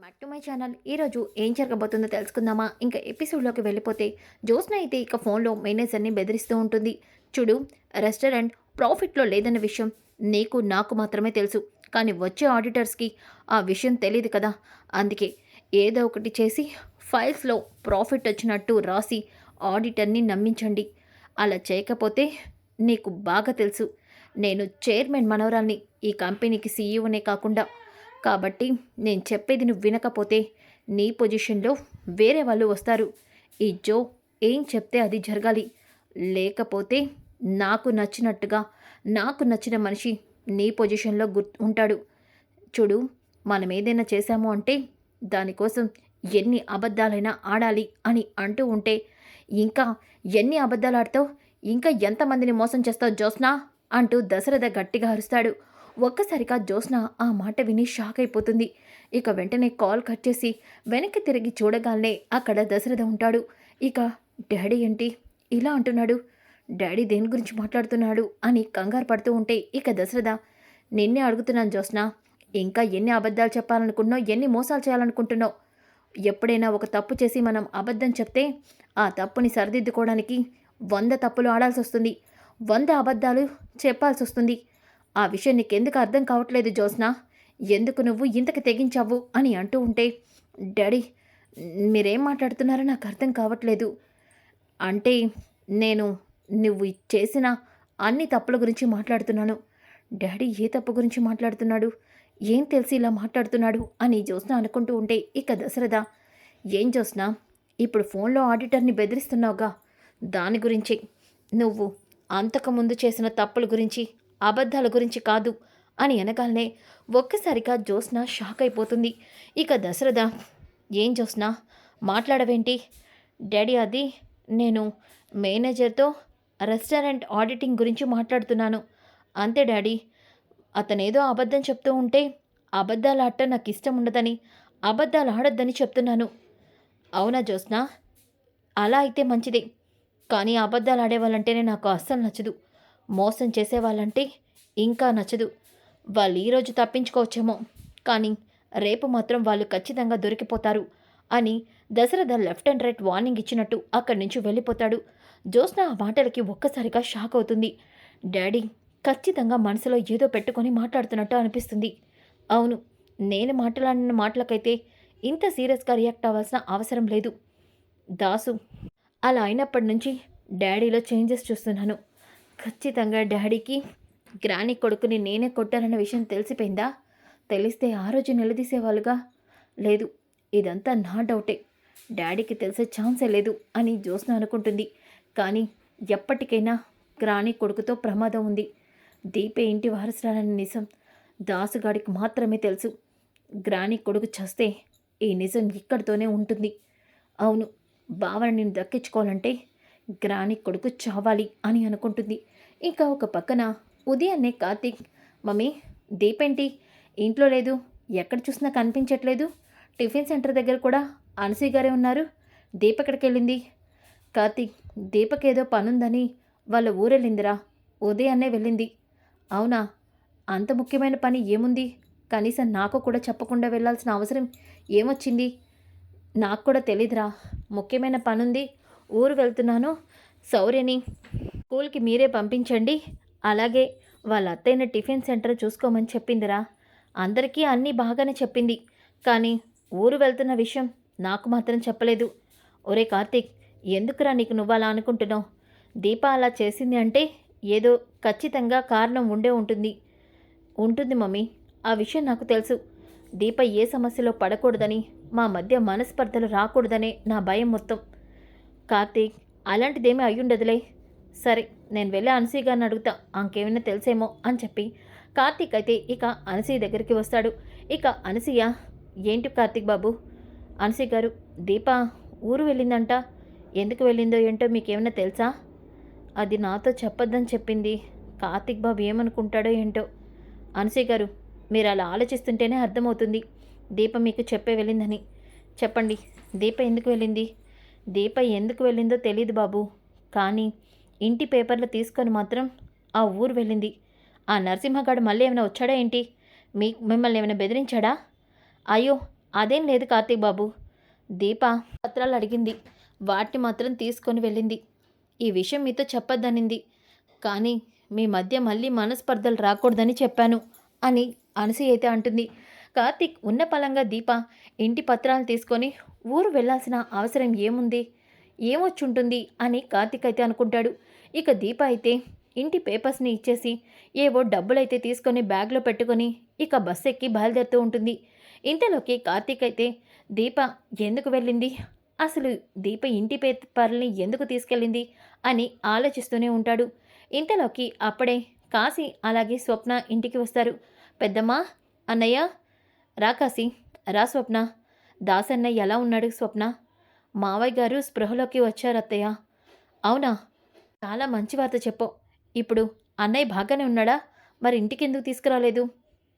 Back to my channel. ఈరోజు ఏం జరగబోతుందో తెలుసుకుందామా? ఇంకా ఎపిసోడ్లోకి వెళ్ళిపోతే జ్యోత్స్న అయితే ఇక ఫోన్లో మేనేజర్ని బెదిరిస్తూ ఉంటుంది. చూడు రెస్టారెంట్ ప్రాఫిట్లో లేదన్న విషయం నీకు నాకు మాత్రమే తెలుసు. కానీ వచ్చే ఆడిటర్స్కి ఆ విషయం తెలియదు కదా. అందుకే ఏదో ఒకటి చేసి ఫైల్స్లో ప్రాఫిట్ వచ్చినట్టు రాసి ఆడిటర్ని నమ్మించండి. అలా చేయకపోతే నీకు బాగా తెలుసు. నేను చైర్మన్ మనవరాల్ని ఈ కంపెనీకి సీఈఓనే కాకుండా కాబట్టి నేను చెప్పేది నువ్వు వినకపోతే నీ పొజిషన్లో వేరే వాళ్ళు వస్తారు. ఈ జో ఏం చెప్తే అది జరగాలి. లేకపోతే నాకు నచ్చినట్టుగా నాకు నచ్చిన మనిషి నీ పొజిషన్లో గుర్ ఉంటాడు. చూడు మనం ఏదైనా చేశాము అంటే దానికోసం ఎన్ని అబద్ధాలైనా ఆడాలి అని అంటూ ఉంటే ఇంకా ఎన్ని అబద్ధాలు ఆడతావు ఇంకా ఎంతమందిని మోసం చేస్తావు జోస్నా? అంటూ దశరథ గట్టిగా అరుస్తాడు. ఒక్కసారిగా జ్యోత్స్న ఆ మాట విని షాక్ అయిపోతుంది. ఇక వెంటనే కాల్ కట్ చేసి వెనక్కి తిరిగి చూడగానే అక్కడ దశరథ ఉంటాడు. ఇక డాడీ ఏంటి? ఇలా అంటున్నాడు. డాడీ దేని గురించి మాట్లాడుతున్నాడు? అని కంగారు పడుతూ ఉంటే ఇక దశరథ నిన్నే అడుగుతున్నాను జ్యోత్స్న. ఇంకా ఎన్ని అబద్ధాలు చెప్పాలనుకుంటున్నావు? ఎన్ని మోసాలు చేయాలనుకుంటున్నావు? ఎప్పుడైనా ఒక తప్పు చేసి మనం అబద్ధం చెప్తే ఆ తప్పుని సరిదిద్దుకోవడానికి వంద తప్పులు ఆడాల్సి వస్తుంది వంద అబద్ధాలు చెప్పాల్సి వస్తుంది ఆ విషయం నీకెందుకు అర్థం కావట్లేదు జ్యోత్స్న? ఎందుకు నువ్వు ఇంతకు తెగించావు? అని అంటూ ఉంటే డాడీ మీరేం మాట్లాడుతున్నారో నాకు అర్థం కావట్లేదు. అంటే నేను నువ్వు చేసిన అన్ని తప్పుల గురించి మాట్లాడుతున్నాను. డాడీ ఏ తప్పు గురించి మాట్లాడుతున్నాడు? ఏం తెలిసి ఇలా మాట్లాడుతున్నాడు? అని జ్యోత్స్న అనుకుంటూ ఉంటే ఇక దశరథ ఏం జ్యోత్స్న? ఇప్పుడు ఫోన్లో ఆడిటర్ని బెదిరిస్తున్నావుగా. దాని గురించి నువ్వు అంతకుముందు చేసిన తప్పుల గురించి అబద్ధాల గురించి కాదు అని అనగానే ఒక్కసారిగా జ్యోత్స్న షాక్ అయిపోతుంది. ఇక దశరథ ఏం జ్యోత్స్న మాట్లాడవేంటి? డాడీ అది నేను మేనేజర్తో రెస్టారెంట్ ఆడిటింగ్ గురించి మాట్లాడుతున్నాను. అంతే డాడీ అతనేదో అబద్ధం చెప్తూ ఉంటే అబద్ధాలు ఆట నాకు ఇష్టం ఉండదని అబద్ధాలు ఆడొద్దని చెప్తున్నాను. అవునా జ్యోత్స్న? అలా అయితే మంచిదే కానీ అబద్ధాలు ఆడేవాళ్ళంటేనే నాకు అస్సలు నచ్చదు. మోసం చేసేవాళ్ళంటే ఇంకా నచ్చదు. వాళ్ళు ఈరోజు తప్పించుకోవచ్చేమో కానీ రేపు మాత్రం వాళ్ళు ఖచ్చితంగా దొరికిపోతారు అని Dasharatha left and right warning ఇచ్చినట్టు అక్కడి నుంచి వెళ్ళిపోతాడు. జ్యోత్స్న ఆ మాటలకి ఒక్కసారిగా షాక్ అవుతుంది. డాడీ ఖచ్చితంగా మనసులో ఏదో పెట్టుకొని మాట్లాడుతున్నట్టు అనిపిస్తుంది. అవును నేను మాట్లాడిన మాటలకైతే ఇంత సీరియస్గా రియాక్ట్ అవ్వాల్సిన అవసరం లేదు. దాసు అలా అయినప్పటి నుంచి డాడీలో చేంజెస్ చూస్తున్నాను. ఖచ్చితంగా డాడీకి గ్రాని కొడుకుని నేనే కొట్టాలన్న విషయం తెలిసిపోయిందా? తెలిస్తే ఆ రోజు నిలదీసేవాళ్ళుగా? లేదు ఇదంతా నా డౌటే. డాడీకి తెలిసే ఛాన్సే లేదు అని జ్యోత్స్న అనుకుంటుంది. కానీ ఎప్పటికైనా గ్రాని కొడుకుతో ప్రమాదం ఉంది. దీపే ఇంటి వారసురాలన్న నిజం దాసుగాడికి మాత్రమే తెలుసు. గ్రాని కొడుకు చస్తే ఈ నిజం ఇక్కడితోనే ఉంటుంది. అవును భావన నేను దక్కించుకోవాలంటే గ్రాని కొడుకు చావాలి అని అనుకుంటుంది. ఇంకా ఒక పక్కన ఉదయాన్నే కార్తీక్ మమ్మీ దీపేంటి ఇంట్లో లేదు. ఎక్కడ చూసినా కనిపించట్లేదు. టిఫిన్ సెంటర్ దగ్గర కూడా అనసీ గారే ఉన్నారు. దీప ఎక్కడికి వెళ్ళింది? కార్తీక్ దీపకేదో పనుందని వాళ్ళ ఊరెళ్ళిందిరా. ఉదయాన్నే వెళ్ళింది. అవునా? అంత ముఖ్యమైన పని ఏముంది? కనీసం నాకు కూడా చెప్పకుండా వెళ్ళాల్సిన అవసరం ఏమొచ్చింది? నాకు కూడా తెలీదురా. ముఖ్యమైన పనుంది ఊరు వెళ్తున్నాను. శౌర్యని స్కూల్కి మీరే పంపించండి. అలాగే వాళ్ళ అత్తైన టిఫిన్ సెంటర్ చూసుకోమని చెప్పిందిరా. అందరికీ అన్నీ బాగానే చెప్పింది. కానీ ఊరు వెళ్తున్న విషయం నాకు మాత్రం చెప్పలేదు. ఒరే కార్తీక్ ఎందుకురా నీకు నువ్వు అలా అనుకుంటున్నావు? దీప అలా చేసింది అంటే ఏదో ఖచ్చితంగా కారణం ఉండే ఉంటుంది. ఉంటుంది మమ్మీ ఆ విషయం నాకు తెలుసు. దీప ఏ సమస్యలో పడకూడదని మా మధ్య మనస్పర్ధలు రాకూడదనే నా భయం మొత్తం. కార్తీక్ అలాంటిదేమీ అయ్యుండదులే. సరే నేను వెళ్ళి అనసీ గారిని అడుగుతా ఇంకేమైనా తెలిసేమో అని చెప్పి. కార్తీక్ అయితే ఇక అనసీ దగ్గరికి వస్తాడు. ఇక అనసూయ ఏంటి కార్తీక్ బాబు? అనసీ గారు దీప ఊరు వెళ్ళిందంట. ఎందుకు వెళ్ళిందో ఏంటో మీకేమైనా తెలుసా? అది నాతో చెప్పొద్దని చెప్పింది. కార్తీక్ బాబు ఏమనుకుంటాడో ఏంటో. అనసీ గారు మీరు అలా ఆలోచిస్తుంటేనే అర్థమవుతుంది. దీప మీకు చెప్పే వెళ్ళిందని. చెప్పండి దీప ఎందుకు వెళ్ళింది? దీప ఎందుకు వెళ్ళిందో తెలియదు బాబు. కానీ ఇంటి పేపర్లు తీసుకొని మాత్రం ఆ ఊరు వెళ్ళింది. ఆ నరసింహగాడు మళ్ళీ ఏమైనా వచ్చాడా ఏంటి? మీ మిమ్మల్ని ఏమైనా బెదిరించాడా? అయ్యో అదేం లేదు కార్తీక్ బాబు. దీప పత్రాలు అడిగింది. వాటిని మాత్రం తీసుకొని వెళ్ళింది. ఈ విషయం మీతో చెప్పొద్దనింది. కానీ మీ మధ్య మళ్ళీ మనస్పర్ధలు రాకూడదని చెప్పాను అని అనసూయ అయితే అంటుంది. కార్తీక్ ఉన్న పలంగా దీప ఇంటి పత్రాలు తీసుకొని ఊరు వెళ్ళాల్సిన అవసరం ఏముంది? ఏమొచ్చుంటుంది? అని కార్తీక్ అయితే అనుకుంటాడు. ఇక దీప అయితే ఇంటి పేపర్స్ని ఇచ్చేసి ఏవో డబ్బులైతే తీసుకొని బ్యాగ్లో పెట్టుకొని ఇక బస్ ఎక్కి బయలుదేరుతూ ఉంటుంది. ఇంతలోకి కార్తీక్ అయితే దీప ఎందుకు వెళ్ళింది? అసలు దీప ఇంటి పేపర్ని ఎందుకు తీసుకెళ్ళింది? అని ఆలోచిస్తూనే ఉంటాడు. ఇంతలోకి అప్పుడే కాశీ అలాగే స్వప్న ఇంటికి వస్తారు. పెద్దమ్మ అన్నయ్య రా కాశీ. రా స్వప్న. దాసన్నయ్య ఎలా ఉన్నాడు స్వప్న? మావయ్య గారు స్పృహలోకి వచ్చారు అత్తయ్య. అవునా? చాలా మంచి వార్త చెప్పు. ఇప్పుడు అన్నయ్య బాగానే ఉన్నాడా? మరి ఇంటికి ఎందుకు తీసుకురాలేదు?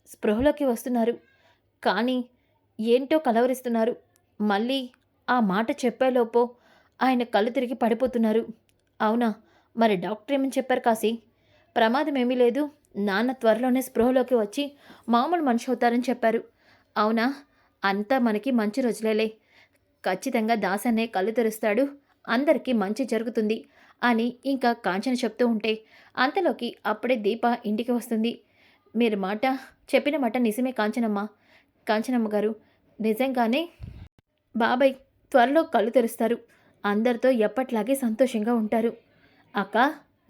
స్పృహలోకి వస్తున్నారు. కానీ ఏంటో కలవరిస్తున్నారు. మళ్ళీ ఆ మాట చెప్పేలోపో ఆయన కళ్ళు తిరిగి పడిపోతున్నారు. అవునా? మరి డాక్టర్ ఏమని చెప్పారు కాశీ? ప్రమాదం ఏమీ లేదు. నాన్న త్వరలోనే స్పృహలోకి వచ్చి మామూలు మనిషి అవుతారని చెప్పారు. అవునా? అంతా మనకి మంచి రోజులేలే. ఖచ్చితంగా దాసన్నే కళ్ళు తెరుస్తాడు. అందరికీ మంచి జరుగుతుంది అని ఇంకా కాంచన చెప్తూ ఉంటే అంతలోకి అప్పుడే దీప ఇంటికి వస్తుంది. మీరు మాట చెప్పిన మాట నిజమే కాంచనమ్మ. కాంచనమ్మ గారు నిజంగానే? బాబాయ్ త్వరలో కళ్ళు తెరుస్తారు. అందరితో ఎప్పట్లాగే సంతోషంగా ఉంటారు. అక్క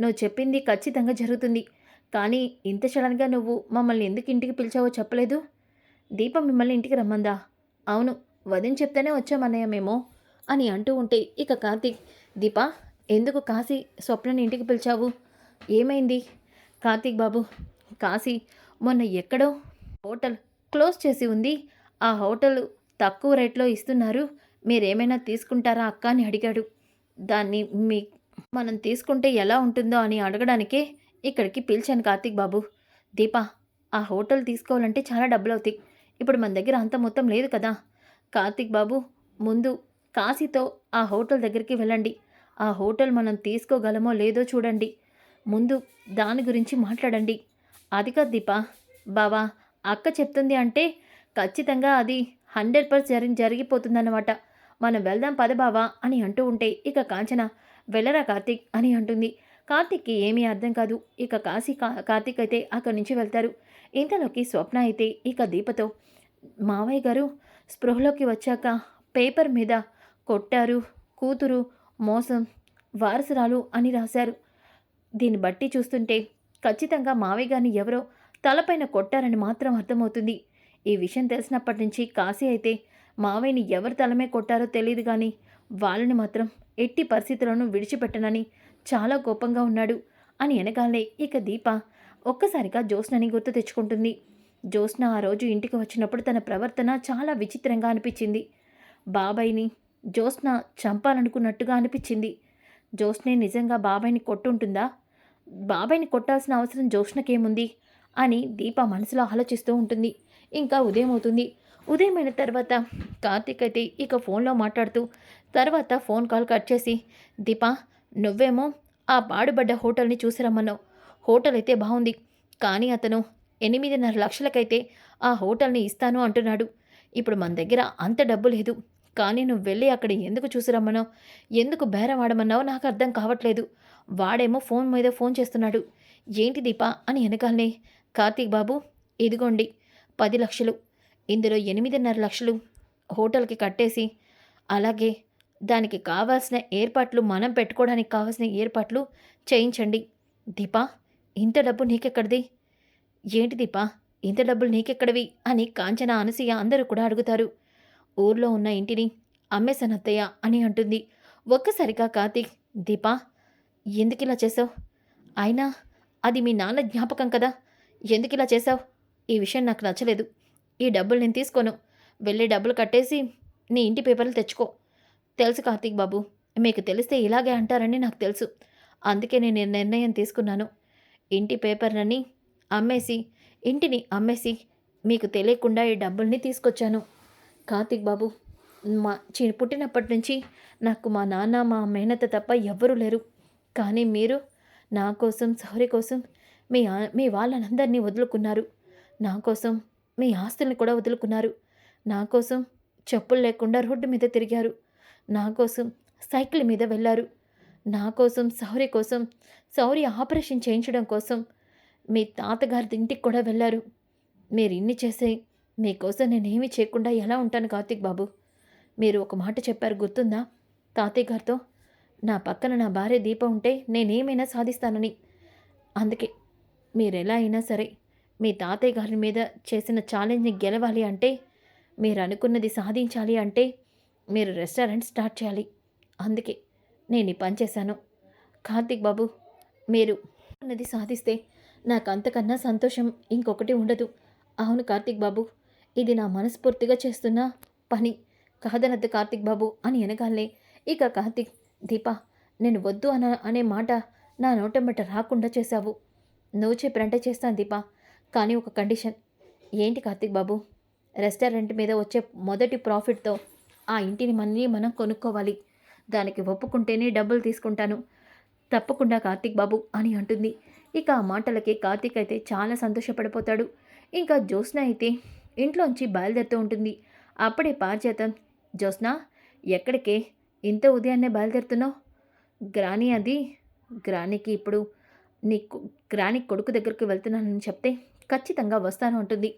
నువ్వు చెప్పింది ఖచ్చితంగా జరుగుతుంది. కానీ ఇంత సడన్గా నువ్వు మమ్మల్ని ఎందుకు ఇంటికి పిలిచావో చెప్పలేదు? దీపం మిమ్మల్ని ఇంటికి రమ్మందా? అవును వదిన చెప్తేనే వచ్చామన్నయ్య మేము అని అంటూ ఉంటే ఇక కార్తీక్ దీప ఎందుకు కాశీ స్వప్నని ఇంటికి పిలిచావు? ఏమైంది? కార్తీక్ బాబు కాశీ మొన్న ఎక్కడో హోటల్ క్లోజ్ చేసి ఉంది. ఆ హోటల్ తక్కువ రేట్లో ఇస్తున్నారు. మీరేమైనా తీసుకుంటారా అక్క అని అడిగాడు. దాన్ని మీ మనం తీసుకుంటే ఎలా ఉంటుందో అని అడగడానికే ఇక్కడికి పిలిచాను కార్తీక్ బాబు. దీప ఆ హోటల్ తీసుకోవాలంటే చాలా డబ్బులు అవుతాయి ఇప్పుడు మన దగ్గర అంత మొత్తం లేదు కదా. కార్తిక్ బాబు ముందు కాశీతో ఆ హోటల్ దగ్గరికి వెళ్ళండి. ఆ హోటల్ మనం తీసుకోగలమో లేదో చూడండి. ముందు దాని గురించి మాట్లాడండి. అది కాదు దీపా బావా అక్క చెప్తుంది అంటే ఖచ్చితంగా అది హండ్రెడ్ పర్సెంట్ జరి జరిగిపోతుందన్నమాట. మనం వెళ్దాం పద బావా అని అంటూ ఉంటే ఇక కాంచన వెళ్ళరా కార్తీక్ అని అంటుంది. కార్తీక్కి ఏమీ అర్థం కాదు. ఇక కాశీ కా కార్తీక్ అయితే అక్కడి నుంచి వెళ్తారు. ఇంతలోకి స్వప్న అయితే ఇక దీపతో మావయ్య గారు స్పృహలోకి వచ్చాక పేపర్ మీద కొట్టారు కూతురు మోసం వారసురాలు అని రాశారు. దీన్ని బట్టి చూస్తుంటే ఖచ్చితంగా మావయ్య గారిని ఎవరో తలపైన కొట్టారని మాత్రం అర్థమవుతుంది. ఈ విషయం తెలిసినప్పటి నుంచి కాశీ అయితే మావయ్యని ఎవరు తలమే కొట్టారో తెలియదు కానీ వాళ్ళని మాత్రం ఎట్టి పరిస్థితులను విడిచిపెట్టనని చాలా కోపంగా ఉన్నాడు. అని వెనకాలే ఇక దీప ఒక్కసారిగా జ్యోత్స్నని గుర్తు తెచ్చుకుంటుంది. జ్యోత్స్న ఆ రోజు ఇంటికి వచ్చినప్పుడు తన ప్రవర్తన చాలా విచిత్రంగా అనిపించింది. బాబాయ్ని జ్యోత్స్న చంపాలనుకున్నట్టుగా అనిపించింది. జ్యోత్స్నే నిజంగా బాబాయ్ని కొట్టుంటుందా? బాబాయ్ని కొట్టాల్సిన అవసరం జ్యోత్స్నకేముంది? అని దీప మనసులో ఆలోచిస్తూ ఉంటుంది. ఇంకా ఉదయం అవుతుంది ఉదయమైన తర్వాత కార్తీక్ అయితే ఇక ఫోన్లో మాట్లాడుతూ తర్వాత ఫోన్ కాల్ కట్ చేసి దీప నువ్వేమో ఆ పాడుబడ్డ హోటల్ని చూసి రమ్మన్నావు. హోటల్ అయితే బాగుంది. కానీ అతను ఎనిమిదిన్నర లక్షలకైతే ఆ హోటల్ని ఇస్తాను అంటున్నాడు. ఇప్పుడు మన దగ్గర అంత డబ్బు లేదు. కానీ నువ్వు వెళ్ళి అక్కడ ఎందుకు చూసి ఎందుకు బేరం ఆడమన్నావు నాకు అర్థం కావట్లేదు. వాడేమో ఫోన్ మీద ఫోన్ చేస్తున్నాడు. ఏంటి దీపా అని వెనకాలనే కార్తీక్ బాబు ఇదిగోండి పది లక్షలు. ఇందులో ఎనిమిదిన్నర లక్షలు హోటల్కి కట్టేసి అలాగే దానికి కావాల్సిన ఏర్పాట్లు మనం పెట్టుకోవడానికి కావాల్సిన ఏర్పాట్లు చేయించండి. దీపా ఇంత డబ్బు నీకెక్కడిది? ఏంటి దీపా ఇంత డబ్బులు నీకెక్కడివి? అని కాంచన అనసూయ అందరూ కూడా అడుగుతారు. ఊర్లో ఉన్న ఇంటిని అమ్మేశానత్తయ్య అని అంటుంది. ఒక్కసారిగా కార్తీక్ దీపా ఎందుకు ఇలా చేసావు అయినా అది మీ నాన్న జ్ఞాపకం కదా? ఎందుకు ఇలా చేసావు ఈ విషయం నాకు నచ్చలేదు. ఈ డబ్బులు నేను తీసుకోను. వెళ్ళి డబ్బులు కట్టేసి నీ ఇంటి పేపర్లు తెచ్చుకో. తెలుసు కార్తీక్ బాబు మీకు తెలిస్తే ఇలాగే అంటారని నాకు తెలుసు. అందుకే నేను నిర్ణయం తీసుకున్నాను. ఇంటి పేపర్లని అమ్మేసి ఇంటిని అమ్మేసి మీకు తెలియకుండా ఈ డబ్బుల్ని తీసుకొచ్చాను. కార్తిక్ బాబు మా చి పుట్టినప్పటి నుంచి నాకు మా నాన్న మా మేనత తప్ప ఎవ్వరూ లేరు. కానీ మీరు నా కోసం సౌరి కోసం మీ ఆ- మీ వాళ్ళనందరినీ వదులుకున్నారు. నా కోసం మీ ఆస్తుల్ని కూడా వదులుకున్నారు. నా కోసం చెప్పులు లేకుండా రోడ్డు మీద తిరిగారు. నా కోసం సైకిల్ మీద వెళ్ళారు. నా కోసం సౌర్య కోసం సౌర్య ఆపరేషన్ చేయించడం కోసం మీ తాతగారి ఇంటికి కూడా వెళ్ళారు. మీరు ఇన్ని చేసే మీకోసం నేనేమి చేయకుండా ఎలా ఉంటాను కార్తీక్ బాబు? మీరు ఒక మాట చెప్పారు గుర్తుందా? తాతయ్య గారితో నా పక్కన నా భార్య దీప ఉంటే నేనేమైనా సాధిస్తానని. అందుకే మీరు ఎలా అయినా సరే మీ తాతయ్య గారి మీద చేసిన ఛాలెంజ్ని గెలవాలి అంటే మీరు అనుకున్నది సాధించాలి అంటే మీరు రెస్టారెంట్ స్టార్ట్ చేయాలి. అందుకే నేను ఈ పని చేశాను. కార్తిక్ బాబు మీరు అన్నది సాధిస్తే నాకు అంతకన్నా సంతోషం ఇంకొకటి ఉండదు. అవును కార్తీక్ బాబు ఇది నా మనస్ఫూర్తిగా చేస్తున్న పని. కాదనద్దు కార్తిక్ బాబు అని అనగానే ఇక కార్తిక్ దీప నేను వద్దు అన అనే మాట నా నోటమ్మట రాకుండా చేశావు. నువ్వు చెప్పినంటే చేస్తాను దీప కానీ ఒక కండిషన్. ఏంటి కార్తిక్ బాబు? రెస్టారెంట్ మీద వచ్చే మొదటి ప్రాఫిట్తో ఆ ఇంటిని మళ్ళీ మనం కొనుక్కోవాలి. దానికి ఒప్పుకుంటేనే డబ్బులు తీసుకుంటాను. తప్పకుండా కార్తీక్ బాబు అని అంటుంది. ఇక ఆ మాటలకి కార్తీక్ అయితే చాలా సంతోషపడిపోతాడు. ఇంకా జ్యోత్స్న అయితే ఇంట్లోంచి బయలుదేరుతూ ఉంటుంది. అప్పుడే పారిచేతం జ్యోత్స్న ఎక్కడికే? ఇంత ఉదయాన్నే బయలుదేరుతున్నావు? గ్రాని అది గ్రానికి ఇప్పుడు నీ కొ- గ్రాని కొడుకు దగ్గరికి వెళ్తున్నానని చెప్తే ఖచ్చితంగా వస్తాను అంటుంది.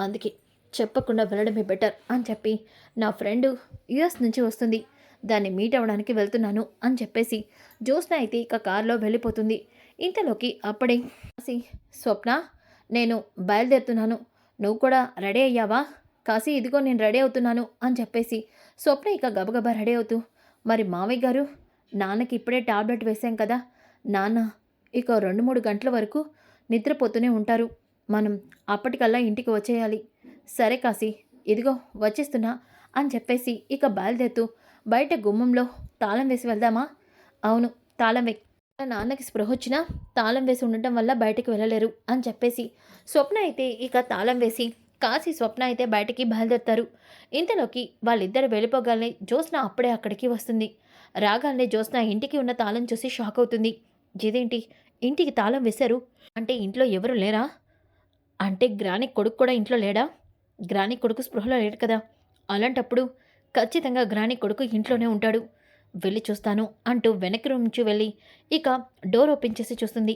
అందుకే చెప్పకుండా వెళ్ళడమే బెటర్ అని చెప్పి నా ఫ్రెండ్ యుఎస్ నుంచి వస్తుంది. దాన్ని మీట్ అవ్వడానికి వెళ్తున్నాను అని చెప్పేసి జ్యోత్స్న అయితే ఇక కారులో వెళ్ళిపోతుంది. ఇంతలోకి అప్పుడే కాసి స్వప్న నేను బయలుదేరుతున్నాను. నువ్వు కూడా రెడీ అయ్యావా? కాసి ఇదిగో నేను రెడీ అవుతున్నాను అని చెప్పేసి స్వప్న ఇక గబగబా రెడీ అవుతూ మరి మావయ్య గారు నాన్నకి ఇప్పుడే టాబ్లెట్ వేశాం కదా నాన్న ఇక రెండు మూడు గంటల వరకు నిద్రపోతూనే ఉంటారు. మనం అప్పటికల్లా ఇంటికి వచ్చేయాలి. సరే కాసి ఇదిగో వచ్చేస్తున్నా అని చెప్పేసి ఇక బయలుదేరుతూ బయట గుమ్మంలో తాళం వేసి వెళ్దామా? అవును తాళం వే నాన్నకి స్పృహ వచ్చినా తాళం వేసి ఉండటం వల్ల బయటకు వెళ్ళలేరు అని చెప్పేసి స్వప్న అయితే ఇక తాళం వేసి కాశీ స్వప్న అయితే బయటికి బయలుదేరుతారు. ఇంతలోకి వాళ్ళిద్దరు వెళ్ళిపోగానే జ్యోత్స్న అప్పుడే అక్కడికి వస్తుంది. రాగానే జ్యోత్స్న ఇంటికి ఉన్న తాళం చూసి షాక్ అవుతుంది. ఇదేంటి? ఇంటికి తాళం వేశారు? అంటే ఇంట్లో ఎవరు లేరా? అంటే గ్రాని కొడుకు కూడా ఇంట్లో లేడా? గ్రాని కొడుకు స్పృహలో లేడు కదా? అలాంటప్పుడు ఖచ్చితంగా గ్రాని కొడుకు ఇంట్లోనే ఉంటాడు. వెళ్ళి చూస్తాను అంటూ వెనక్కి నుంచి వెళ్ళి ఇక డోర్ ఓపెన్ చేసి చూస్తుంది.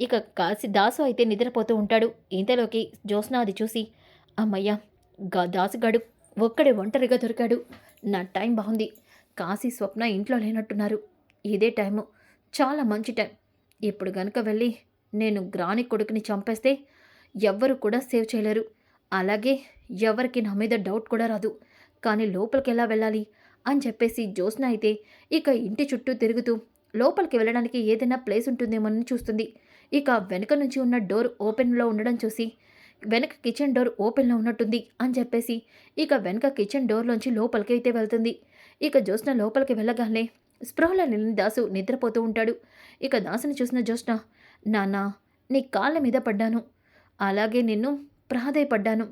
ఇక కాసి దాసు అయితే నిద్రపోతూ ఉంటాడు. ఇంతలోకి జ్యోత్స్న అది చూసి అమ్మయ్యా గా దాసుగాడు ఒక్కడే ఒంటరిగా దొరికాడు. నా టైం బాగుంది. కాశీ స్వప్న ఇంట్లో లేనట్టున్నారు. ఇదే టైము. చాలా మంచి టైం. ఇప్పుడు గనుక వెళ్ళి నేను గ్రాని కొడుకుని చంపేస్తే ఎవ్వరు కూడా సేవ్ చేయలేరు. అలాగే ఎవరికి నా మీద డౌట్ కూడా రాదు. కానీ లోపలికి ఎలా వెళ్ళాలి? అని చెప్పేసి జ్యోత్స్న అయితే ఇక ఇంటి చుట్టూ తిరుగుతూ లోపలికి వెళ్ళడానికి ఏదైనా ప్లేస్ ఉంటుందేమోనని చూస్తుంది. ఇక వెనక నుంచి ఉన్న డోర్ ఓపెన్లో ఉండడం చూసి వెనక కిచెన్ డోర్ ఓపెన్లో ఉన్నట్టుంది అని చెప్పేసి ఇక వెనక కిచెన్ డోర్లోంచి లోపలికి అయితే వెళ్తుంది. ఇక జ్యోత్స్న లోపలికి వెళ్ళగానే స్పృహలో నిలిని దాసు నిద్రపోతూ ఉంటాడు. ఇక దాసుని చూసిన జ్యోత్స్న నాన్న నీ కాళ్ళ మీద పడ్డాను. అలాగే నిన్ను ప్రాధాయపడ్డాను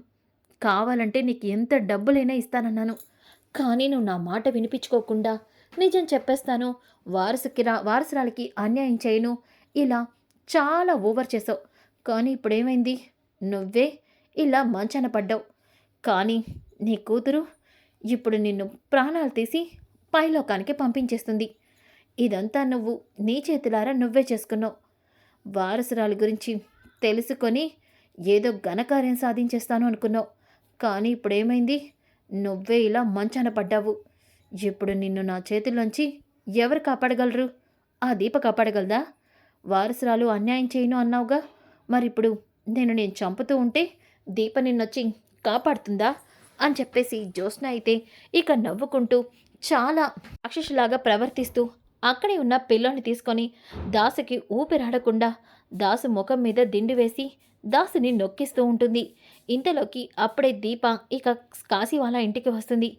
కావాలంటే నీకు ఎంత డబ్బులైనా ఇస్తానన్నాను. కానీ నువ్వు నా మాట వినిపించుకోకుండా నిజం చెప్పేస్తాను. వారసుకి రా వారసురాలకి అన్యాయం చేయను. ఇలా చాలా ఓవర్ చేసావు. కానీ ఇప్పుడేమైంది? నువ్వే ఇలా మంచాన పడ్డావు. కానీ నీ కూతురు ఇప్పుడు నిన్ను ప్రాణాలు తీసి పైలోకానికి పంపించేస్తుంది. ఇదంతా నువ్వు నీ చేతులారా నువ్వే చేసుకున్నావు. వారసురాలి గురించి తెలుసుకొని ఏదో ఘనకార్యం సాధించేస్తాను అనుకున్నావు. కానీ ఇప్పుడేమైంది? నువ్వే ఇలా మంచాన పడ్డావు. ఇప్పుడు నిన్ను నా చేతిలోంచి ఎవరు కాపాడగలరు? ఆ దీప కాపాడగలదా? వారసురాలు అన్యాయం చేయను అన్నావుగా? మరిప్పుడు నేను నేను చంపుతూ ఉంటే దీప నిన్నొచ్చి కాపాడుతుందా? అని చెప్పేసి జ్యోత్స్న అయితే ఇక నవ్వుకుంటూ చాలా రాక్షసులాగా ప్రవర్తిస్తూ అక్కడే ఉన్న పిల్లోని తీసుకొని దాసుకి ఊపిరాడకుండా దాసు ముఖం మీద దిండు వేసి దాసుని నొక్కిస్తూ ఉంటుంది. ఇంతలోకి అప్పుడే దీప ఇక కాశీ వాళ్ళ ఇంటికి వస్తుంది.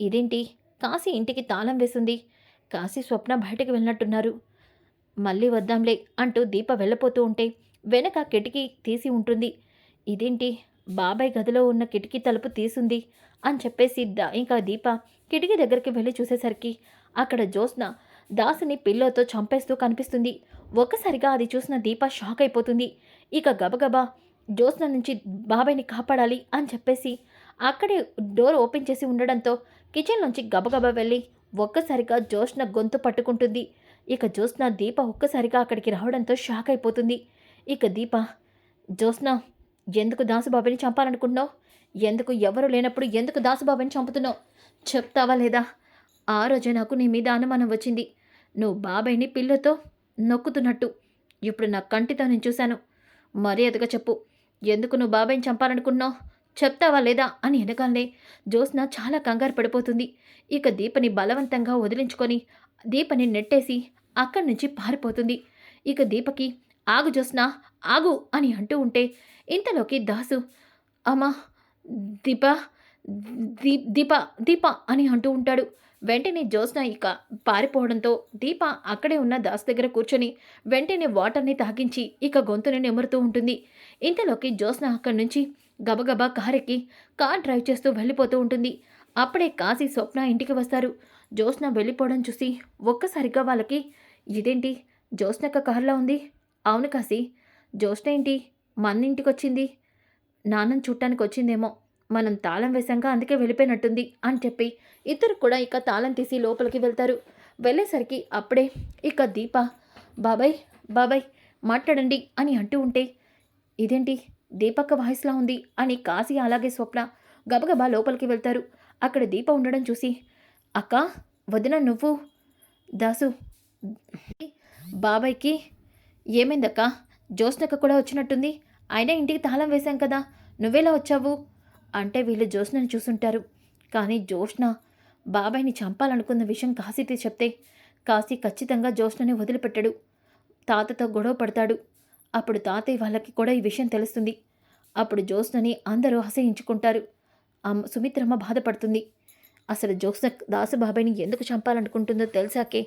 ఇదేంటి? కాశీ ఇంటికి తాళం వేసింది. కాశీ స్వప్న బయటకు వెళ్ళినట్టున్నారు. మళ్ళీ వద్దాంలే అంటూ దీప వెళ్ళిపోతూ ఉంటే వెనక కిటికీ తీసి ఉంటుంది. ఇదేంటి? బాబాయ్ గదిలో ఉన్న కిటికీ తలుపు తీసుంది అని చెప్పేసి దా ఇంకా దీప కిటికీ దగ్గరికి వెళ్ళి చూసేసరికి అక్కడ జ్యోత్స్న దాసుని పిల్లోతో చంపేస్తూ కనిపిస్తుంది. ఒక్కసారిగా అది చూసిన దీప షాక్ అయిపోతుంది. ఇక గబగబా జ్యోత్స్న నుంచి బాబాయ్ని కాపాడాలి అని చెప్పేసి అక్కడే డోర్ ఓపెన్ చేసి ఉండడంతో కిచెన్ నుంచి గబగబా వెళ్ళి ఒక్కసారిగా జ్యోత్స్న గొంతు పట్టుకుంటుంది. ఇక జ్యోత్స్న దీప ఒక్కసారిగా అక్కడికి రావడంతో షాక్ అయిపోతుంది. ఇక దీప జ్యోత్స్న ఎందుకు దాసుబాబుని చంపాలనుకుంటున్నావు? ఎందుకు ఎవరు లేనప్పుడు ఎందుకు దాసుబాబుని చంపుతున్నావు? చెప్తావా లేదా? ఆ రోజే నాకు నీ మీద అనుమానం వచ్చింది. నువ్వు బాబాయ్ని పిల్లతో నొక్కుతున్నట్టు. ఇప్పుడు నా కంటితో నేను చూశాను. మర్యాదగా చెప్పు. ఎందుకు నువ్వు బాబాయ్ని చంపాలనుకున్నావు చెప్తావా లేదా అని వెనకాలనే జ్యోత్స్న చాలా కంగారు పడిపోతుంది. ఇక దీపని బలవంతంగా వదిలించుకొని దీపని నెట్టేసి అక్కడి నుంచి పారిపోతుంది. ఇక దీపకి ఆగు జ్యోత్స్న ఆగు అని అంటూ ఉంటే ఇంతలోకి దాసు అమ్మా దీప దీ దీప దీప అని అంటూ ఉంటాడు. వెంటనే జ్యోత్స్న ఇక పారిపోవడంతో దీప అక్కడే ఉన్న దాస్ దగ్గర కూర్చొని వెంటనే వాటర్ని తాగించి ఇక గొంతుని నెమురుతూ ఉంటుంది. ఇంతలోకి జ్యోత్స్న అక్కడి నుంచి గబగబా కారెక్కి కార్ డ్రైవ్ చేస్తూ వెళ్ళిపోతూ ఉంటుంది. అప్పుడే కాశీ స్వప్న ఇంటికి వస్తారు. జ్యోత్స్న వెళ్ళిపోవడం చూసి ఒక్కసారిగా వాళ్ళకి ఇదేంటి? జ్యోత్స్నక్క కారులో ఉంది? అవును కాశీ. జ్యోత్స్న ఏంటి? మన ఇంటికి వచ్చింది. నాన్నని చూడటానికి వచ్చిందేమో. మనం తాళం వేశాక అందుకే వెళ్ళిపోయినట్టుంది అని చెప్పి ఇద్దరు కూడా ఇక తాళం తీసి లోపలికి వెళ్తారు. వెళ్ళేసరికి అప్పుడే ఇక దీప బాబాయ్ బాబాయ్ మాట్లాడండి అని అంటూ ఉంటే ఇదేంటి? దీపక్క వాయిస్లా ఉంది అని కాశీ అలాగే స్వప్న గబగబా లోపలికి వెళ్తారు. అక్కడ దీప ఉండడం చూసి అక్క వదిన నువ్వు? దాసు బాబాయ్కి ఏమైందక్క? జ్యోత్స్నక్క కూడా వచ్చినట్టుంది. అయినా ఇంటికి తాళం వేశాం కదా నువ్వేలా వచ్చావు? అంటే వీళ్ళు జ్యోత్స్నని చూసుంటారు. కానీ జ్యోత్స్న బాబాయ్ని చంపాలనుకున్న విషయం కాశీతో చెప్తే కాశీ ఖచ్చితంగా జ్యోత్స్నని వదిలిపెట్టాడు. తాతతో గొడవ పడతాడు. అప్పుడు తాతయ్య వాళ్ళకి కూడా ఈ విషయం తెలుస్తుంది. అప్పుడు జ్యోత్స్నని అందరూ అసహించుకుంటారు. అమ్మ సుమిత్రమ్మ బాధపడుతుంది. అసలు జ్యోత్స్న దాసుబాబాయ్ని ఎందుకు చంపాలనుకుంటుందో తెలిసాకే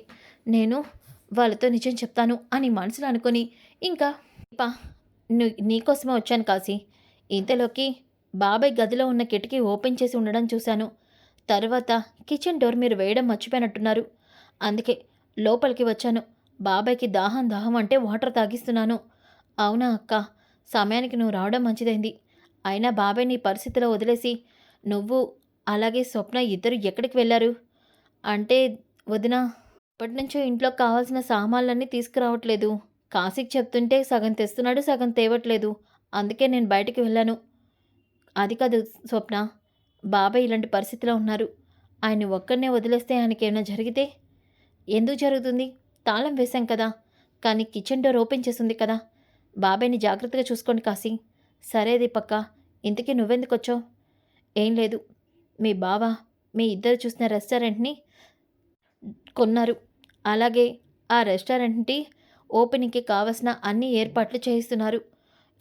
నేను వాళ్ళతో నిజం చెప్తాను అని మనసులో అనుకొని ఇంకా పా నీకోసమే వచ్చాను కాశీ. ఇంతలోకి బాబాయ్ గదిలో ఉన్న కిటికీ ఓపెన్ చేసి ఉండడం చూశాను. తర్వాత కిచెన్ డోర్ మీరు వేయడం మర్చిపోయినట్టున్నారు. అందుకే లోపలికి వచ్చాను. బాబాయ్కి దాహం దాహం అంటే వాటర్ తాగిస్తున్నాను. అవునా అక్క? సమయానికి నువ్వు రావడం మంచిదైంది. అయినా బాబాయ్ నీ పరిస్థితిలో వదిలేసి నువ్వు అలాగే స్వప్న ఇద్దరు ఎక్కడికి వెళ్ళారు? అంటే వదిన ఇప్పటి నుంచో ఇంట్లో కావాల్సిన సామాన్లన్నీ తీసుకురావట్లేదు. కాశీకి చెప్తుంటే సగం తెస్తున్నాడు సగం తేవట్లేదు. అందుకే నేను బయటికి వెళ్ళాను. అది కాదు స్వప్న బాబాయ్ ఇలాంటి పరిస్థితిలో ఉన్నారు. ఆయన ఒక్కడనే వదిలేస్తే ఆయనకి ఏమైనా జరిగితే? ఎందుకు జరుగుతుంది? తాళం వేశాం కదా. కానీ కిచెన్ డోర్ ఓపెన్ చేసింది కదా. బాబాయ్ని జాగ్రత్తగా చూసుకోండి కాశీ. సరే దీపక్క ఇంతకీ నువ్వెందుకు వచ్చావు? ఏం లేదు. మీ బావ మీ ఇద్దరు చూసిన రెస్టారెంట్ని కొన్నారు. అలాగే ఆ రెస్టారెంట్ని ఓపెనింగ్కి కావలసిన అన్ని ఏర్పాట్లు చేయిస్తున్నారు.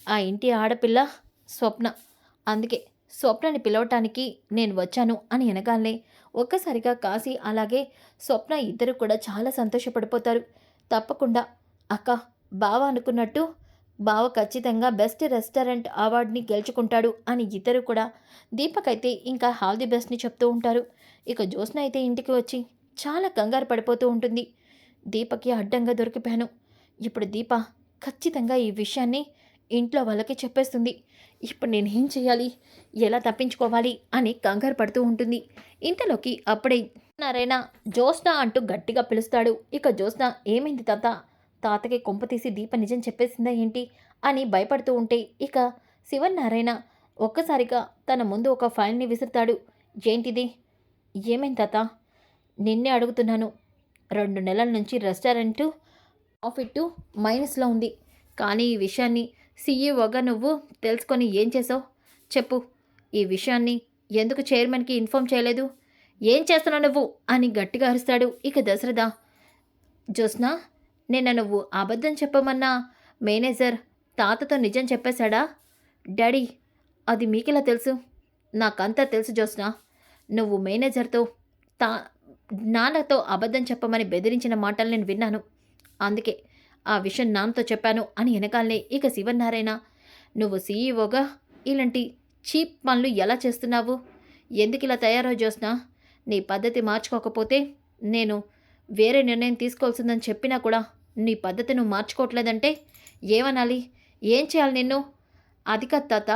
ఆ ఇంటి ఆడపిల్ల స్వప్న. అందుకే స్వప్నని పిలవటానికి నేను వచ్చాను అని అనగానే ఒక్కసారిగా కాశీ అలాగే స్వప్న ఇద్దరు కూడా చాలా సంతోషపడిపోతారు. తప్పకుండా. అక్క బావ అనుకున్నట్టు బావ ఖచ్చితంగా బెస్ట్ రెస్టారెంట్ అవార్డుని గెలుచుకుంటాడు అని ఇద్దరు కూడా దీపక్ అయితే ఇంకా హాల్ ది బెస్ట్ని చెప్తూ ఉంటారు. ఇక జ్యోత్స్న అయితే ఇంటికి వచ్చి చాలా కంగారు పడిపోతూ ఉంటుంది. దీపకి అడ్డంగా దొరికిపోయాను. ఇప్పుడు దీప ఖచ్చితంగా ఈ విషయాన్ని ఇంట్లో వాళ్ళకి చెప్పేస్తుంది. ఇప్పుడు నేను ఏం చేయాలి ఎలా తప్పించుకోవాలి? అని కంగారు పడుతూ ఉంటుంది. ఇంతలోకి అప్పుడే నారాయణ జ్యోత్స్న అంటూ గట్టిగా పిలుస్తాడు. ఇక జ్యోత్స్న ఏమైంది తాత? తాతకి కొంప తీసి దీప నిజం చెప్పేసిందా ఏంటి? అని భయపడుతూ ఉంటే ఇక శివనారాయణ ఒక్కసారిగా తన ముందు ఒక ఫైల్ని విసురుతాడు. ఏంటిది? ఏమైంది తాత? నిన్నే అడుగుతున్నాను. రెండు నెలల నుంచి రెస్టారెంట్ ప్రాఫిట్ మైనస్లో ఉంది. కానీ ఈ విషయాన్ని సీఈఓగా నువ్వు తెలుసుకొని ఏం చేసావు? చెప్పు. ఈ విషయాన్ని ఎందుకు చైర్మన్కి ఇన్ఫామ్ చేయలేదు? ఏం చేస్తున్నావు నువ్వు? అని గట్టిగా అరుస్తాడు ఇక దశరథ. జ్యోత్స్నా నిన్న నువ్వు అబద్ధం చెప్పమన్నా మేనేజర్ తాతతో నిజం చెప్పేశాడా? డాడీ అది మీకెలా తెలుసు? నాకంతా తెలుసు జ్యోత్స్న. నువ్వు మేనేజర్తో తా నాన్నతో అబద్ధం చెప్పమని బెదిరించిన మాటలు నేను విన్నాను. అందుకే ఆ విషయం నాన్నతో చెప్పాను అని వెనకాలనే ఇక శివనారాయణ నువ్వు సీఈఓగా? ఇలాంటి చీప్ పనులు ఎలా చేస్తున్నావు? ఎందుకు ఇలా తయారో చేసినా నీ పద్ధతి మార్చుకోకపోతే నేను వేరే నిర్ణయం తీసుకోవాల్సిందని చెప్పినా కూడా నీ పద్ధతి నువ్వు మార్చుకోవట్లేదంటే ఏమనాలి? ఏం చేయాలి నిన్ను? అది కాదు తాత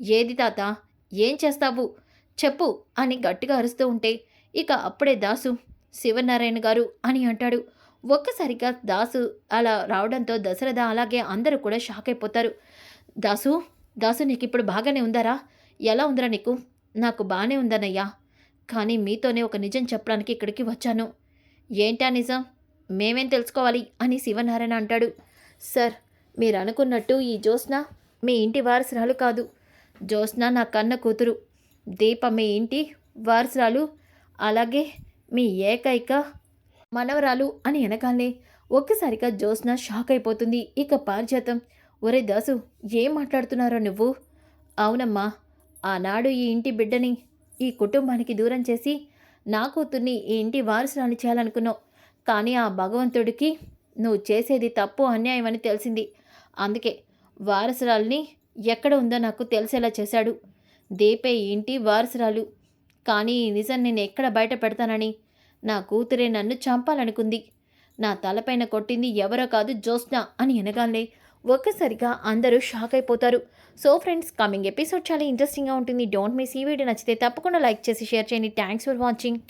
ఏది తాత? ఏం చేస్తావు? చెప్పు అని గట్టిగా అరుస్తూ ఉంటే ఇక అప్పుడే దాసు శివనారాయణ గారు అని అంటాడు. ఒక్కసారిగా దాసు అలా రావడంతో దశరథ అలాగే అందరూ కూడా షాక్ అయిపోతారు. దాసు దాసు నీకు ఇప్పుడు బాగానే ఉందారా? ఎలా ఉందిరా నీకు? నాకు బాగానే ఉందనయ్యా కానీ మీతోనే ఒక నిజం చెప్పడానికి ఇక్కడికి వచ్చాను. ఏంటా నిజం? మేమేం తెలుసుకోవాలి? అని శివనారాయణ అంటాడు. సార్ మీరు అనుకున్నట్టు ఈ జ్యోత్స్న మీ ఇంటి వారసురాలు కాదు. జ్యోత్స్న నా కన్న కూతురు. దీప మీ ఇంటి వారసురాలు. అలాగే మీ ఏకైక మనవరాలు అని వెనకాలే ఒక్కసారిగా జ్యోత్స్న షాక్ అయిపోతుంది ఇక పారిజాతం ఒరే దాసు ఏం మాట్లాడుతున్నారో నువ్వు? అవునమ్మా ఆనాడు ఈ ఇంటి బిడ్డని ఈ కుటుంబానికి దూరం చేసి నా కూతుర్ని ఈ ఇంటి వారసురాలు చేయాలనుకున్నావు. కానీ ఆ భగవంతుడికి నువ్వు చేసేది తప్పు అన్యాయం అని తెలిసింది. అందుకే వారసురాల్ని ఎక్కడ ఉందో నాకు తెలిసేలా చేశాడు. దీపే ఇంటి వారసురాలు. కానీ ఈ నిజం నేను ఎక్కడ బయట పెడతానని నా కూతురే నన్ను చంపాలనుకుంది. నా తలపైన కొట్టింది ఎవరో కాదు జ్యోత్స్న అని అనగానే ఒక్కసారిగా అందరూ షాక్ అయిపోతారు. సో ఫ్రెండ్స్ కమింగ్ ఎపిసోడ్ చాలా ఇంట్రెస్టింగ్గా ఉంటుంది. డోంట్ మిస్ ఈ వీడియో నచ్చితే తప్పకుండా లైక్ చేసి షేర్ చేయండి. Thanks for watching.